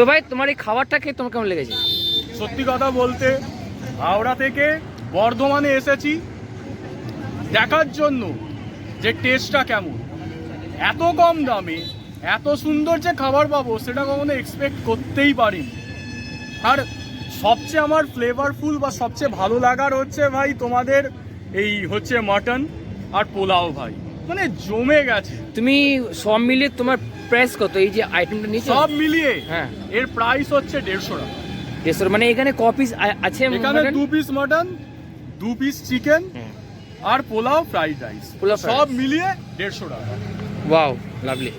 তো ভাই, তোমার এই খাবারটা খেয়ে তোমার কেমন লেগেছে? সত্যি কথা বলতে, হাওড়া থেকে বর্ধমানে এসেছি, দেখার জন্য যে টেস্টটা কেমন। এত কম দামে, এত সুন্দর যে খাবার পাবো, সেটা কখনো এক্সপেক্ট করতেই পারিনি। আর সবচেয়ে আমার ফ্লেভারফুল বা সবচেয়ে ভালো লাগার হচ্ছে ভাই তোমাদের এই হচ্ছে মাটন আর পোলাও ভাই। মানে জমে গেছে। তুমি সব মিলিয়ে তোমার প্রাইস কত? এই যে আইটেমটা নিয়েছো? সব মিলিয়ে হ্যাঁ। এর প্রাইস হচ্ছে দেড়শো টাকা। দেড়শো মানে এখানে ক পিস আছে এখানে দু পিস মাটন দু পিস চিকেন আর পোলাও ফ্রাইড রাইস পোলাও সব মিলিয়ে দেড়শো টাকা। Wow lovely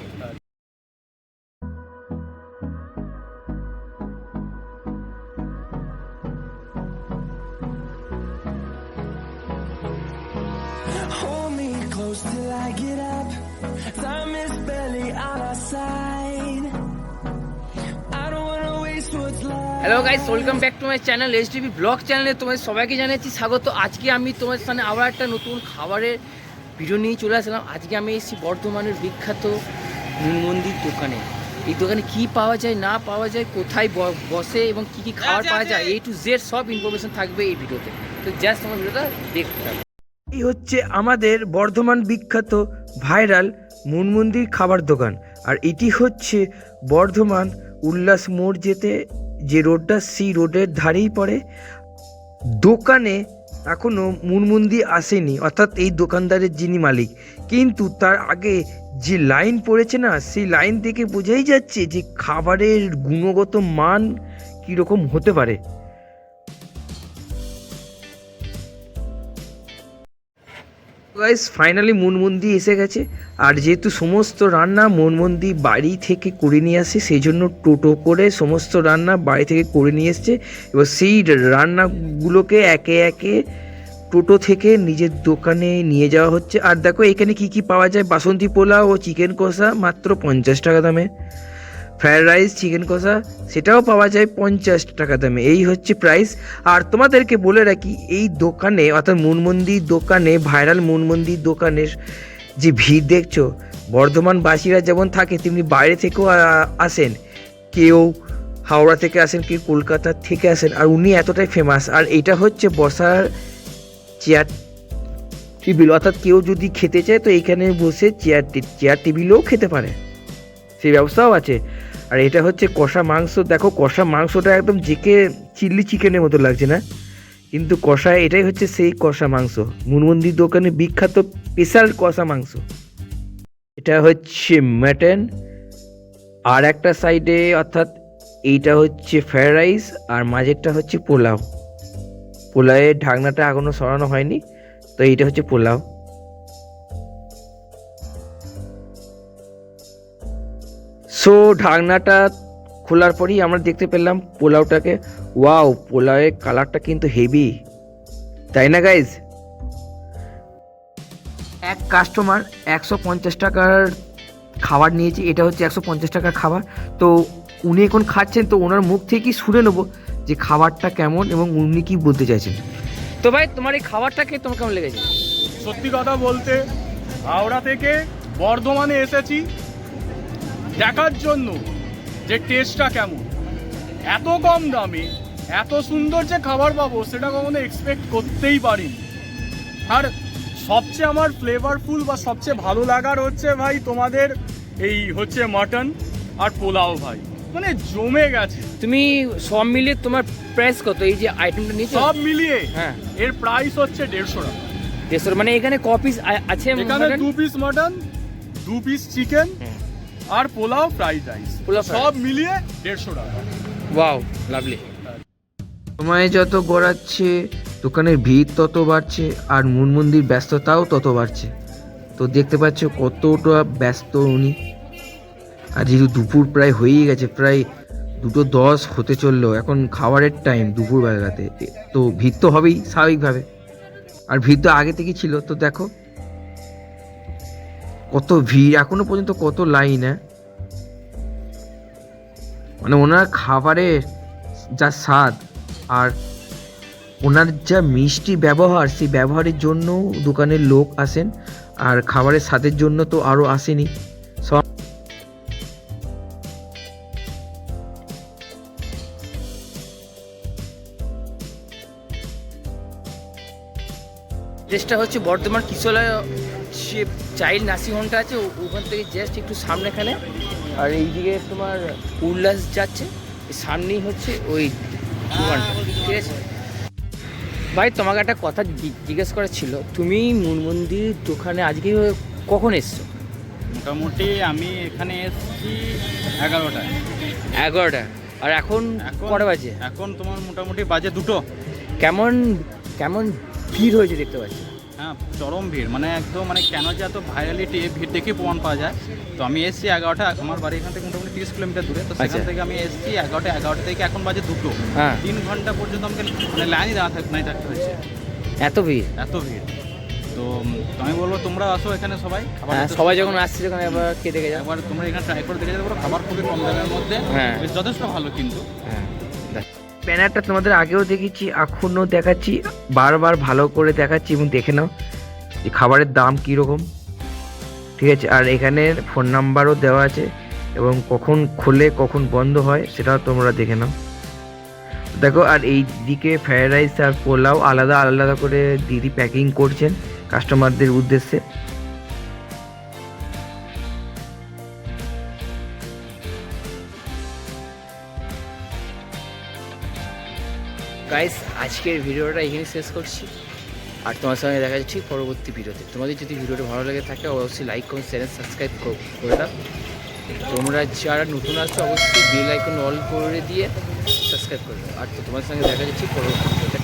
me close till I get up. Time is barely on our side. I don't wanna waste what's left. Hello guys welcome back to my channel H TV blog চ্যানেলে তোমাদের সবাইকে জানাচ্ছি স্বাগত আজকে আমি তোমাদের সামনে আবার একটা নতুন খাবারের ভিডিও নিয়ে চলে আসলাম আজকে আমি এসেছি বর্ধমানের বিখ্যাত মন্দির দোকানে এই দোকানে কি পাওয়া যায় না পাওয়া যায় কোথায় ব- বসে এবং কি কি খাবার পাওয়া যায় এই টু জেড সব ইনফরমেশন থাকবে এই ভিডিওতে তো জাস্ট তোমার ভিডিওটা দেখতে এই হচ্ছে আমাদের বর্ধমান বিখ্যাত ভাইরাল মনমন্দির খাবার দোকান। আর এটি হচ্ছে বর্ধমান উল্লাস মোড় যেতে যে রোডটা, সেই রোডের ধারেই পড়ে। দোকানে এখনও মুনমুন্দি আসেনি, অর্থাৎ এই দোকানদারের যিনি মালিক। কিন্তু তার আগে যে লাইন পড়েছে না, সেই লাইন থেকে বোঝাই যাচ্ছে যে খাবারের গুণগত মান কীরকম হতে পারে। গাইস ফাইনালি মনমন্দি এসে গেছে। আর যেহেতু সমস্ত রান্না মনমন্দি বাড়ি থেকে করে নিয়ে আসে সেই জন্য টোটো করে সমস্ত রান্না বাড়ি থেকে করে নিয়ে এসছে। এবার সেই রান্নাগুলোকে একে একে টোটো থেকে নিজের দোকানে নিয়ে যাওয়া হচ্ছে। আর দেখো, এখানে কি কি পাওয়া যায়? বাসন্তী পোলাও ও চিকেন কষা, মাত্র পঞ্চাশ টাকা দামে। ফ্রায়েড রাইস চিকেন কষা, সেটাও পাওয়া যায় পঞ্চাশ টাকা দামে। এই হচ্ছে প্রাইস আর তোমাদেরকে বলে রাখি, এই দোকানে, অর্থাৎ মুনমন্দির দোকানে ভাইরাল মুনমন্দির দোকানের যে ভিড় দেখছ, বর্ধমানবাসীরা যেমন থাকে, তেমনি বাইরে থেকেও আসেন। কেউ হাওড়া থেকে আসেন, কেউ কলকাতা থেকে আসেন, আর উনি এতটাই ফেমাস আর এটা হচ্ছে বসার চেয়ার টেবিল অর্থাৎ কেউ যদি খেতে চায়, তো এখানে বসে চেয়ার চেয়ার টেবিলেও খেতে পারে। সেই ব্যবস্থাও আছে। আর এটা হচ্ছে কষা মাংস। দেখো, কষা মাংসটা একদম জেকে চিল্লি চিকেনের মতো লাগছে না? কিন্তু কষা, এটাই হচ্ছে সেই কষা মাংস। মুনমন্দির দোকানে বিখ্যাত স্পেশাল কষা মাংস। এটা হচ্ছে মাটন। আর একটা সাইডে অর্থাৎ এইটা হচ্ছে ফ্রায়েড রাইস, আর মাঝেরটা হচ্ছে পোলাও। পোলাওয়ের ঢাকনাটা এখনও সরানো হয়নি, তো এইটা হচ্ছে পোলাও। সো ঢাকনাটা খোলার পরেই আমরা দেখতে পেলাম পোলাওটাকে। ওয়াও পোলাওয়ের কালারটা কিন্তু হেভি তাই না গাইজ এক কাস্টমার একশো পঞ্চাশ টাকার খাবার নিয়েছে। এটা হচ্ছে একশো পঞ্চাশ টাকার খাবার। তো, উনি এখন খাচ্ছেন, তো ওনার মুখ থেকেই শুনে নেব যে খাবারটা কেমন এবং উনি কি বলতে চাইছেন। তো ভাই, তোমার এই খাবারটা খেয়ে তোমার কেমন লেগেছে? সত্যি কথা বলতে, হাওড়া থেকে বর্ধমানে এসেছি। দেখার জন্য যে টেস্টটা কেমন। এত কম দামে এত সুন্দর যে খাবার পাবো সেটা কখনো এক্সপেক্ট করতেই পারিনি। আর সবচেয়ে আমার ফ্লেভারফুল বা সবচেয়ে ভালো লাগার হচ্ছে ভাই তোমাদের এই হচ্ছে মাটন আর পোলাও ভাই। মানে জমে গেছে। তুমি সব মিলিয়ে তোমার প্রাইস কত? এই যে আইটেমটা নিয়েছো? সব মিলিয়ে হ্যাঁ। এর প্রাইস হচ্ছে দেড়শো টাকা। দেড়শো মানে এখানে ক পিস আছে এখানে? দু পিস মাটন দু পিস চিকেন। আর পোলাও ফ্রাইড রাইস পোলাও সব মিলিয়ে দেড়শো টাকা। ওয়াও লাভলি সময় যত গড়াচ্ছে দোকানের ভিড় তত বাড়ছে আর মনমন্দির ব্যস্ততাও তত বাড়ছে। তো দেখতে পাচ্ছ কতটা ব্যস্ত উনি। আর যেহেতু দুপুর প্রায় হয়েই গেছে প্রায় দুটো দশ হতে চলল এখন খাবারের টাইম দুপুর বেলাতে তো ভিড় তো হবেই স্বাভাবিকভাবে। আর ভিড় তো আগে থেকেই ছিল তো দেখো। কত ভিড়, এখনও পর্যন্ত কত লাইন মানে ওনার খাবারের যা স্বাদ আর ওনার যা মিষ্টি ব্যবহার, সেই ব্যবহারের জন্য দোকানের লোক আসেন আর খাবারের স্বাদের জন্য তো আরও আসেনি। সব চেষ্টা হচ্ছে বর্তমান কিশোলা সে চাইল্ড নার্সিং হোমটা আছে ও- ওখান থেকে জাস্ট একটু সামনেখানে। আর এইদিকে তোমার উল্লাস যাচ্ছে সামনেই হচ্ছে ওই দোকানটা ঠিক আছে? ভাই তোমাকে একটা কথা জিজ্ঞেস করার ছিল তুমি মনমন্দির দোকানে আজকে কখন এসছো? মোটামুটি আমি এখানে এসেছি এগারোটায়। এগারোটা আর এখন এখন কটা বাজে? এখন তোমার মোটামুটি বাজে দুটো। কেমন কেমন ভিড় হয়েছে দেখতে পাচ্ছি। হ্যাঁ চরম ভিড়। মানে একদম মানে কেন যে এত ভাইরালিটি ভিড় দেখে প্রমাণ পাওয়া যায়। তো আমি এসেছি এগারোটা আমার বাড়ি এখান থেকে মোটামুটি তিরিশ কিলোমিটার দূরে। তো সেখান আচ্ছা। থেকে আমি এসেছি এগারোটা এগারোটা থেকে এখন বাজে দুটো। হ্যাঁ। তিন ঘণ্টা পর্যন্ত আমাকে মানে লাইনই দাঁড়া নাই থাকতে হয়েছে। এত ভিড়? এত ভিড়। তো আমি বলব তোমরা আসো এখানে সবাই। হ্যাঁ সবাই যখন আসছে যখন একবার কে দেখে যাও। একবার তোমরা এখানে ট্রাই করে দেখে পারো খাবার খুবই কম দামের মধ্যে। হ্যাঁ। যথেষ্ট ভালো কিন্তু। হ্যাঁ। ব্যানারটা তোমাদের আগেও দেখেছি, এখনও দেখাচ্ছি, বারবার ভালো করে দেখাচ্ছি এবং দেখে নাও যে খাবারের দাম কীরকম। ঠিক আছে, আর এখানে ফোন নাম্বারও দেওয়া আছে এবং কখন খোলে, কখন বন্ধ হয় সেটাও তোমরা দেখে নাও। দেখো, আর এই দিকে ফ্রায়েড রাইস আর পোলাও আলাদা আলাদা করে দিদি প্যাকিং করছেন কাস্টমারদের উদ্দেশ্যে। গাইস আজকের ভিডিওটা এখানে শেষ করছি। আর তোমার সঙ্গে দেখা যাচ্ছে পরবর্তী ভিডিওতে। তোমাদের যদি ভিডিওটা ভালো লাগে থাকে, অবশ্যই লাইক করুন চ্যানেল সাবস্ক্রাইব করে দাও। তোমরা যারা নতুন আসছো অবশ্যই বেল আইকন অল করে দিয়ে সাবস্ক্রাইব করে দাও। আর তো তোমার সঙ্গে দেখা যাচ্ছে পরবর্তী ভিডিওতে।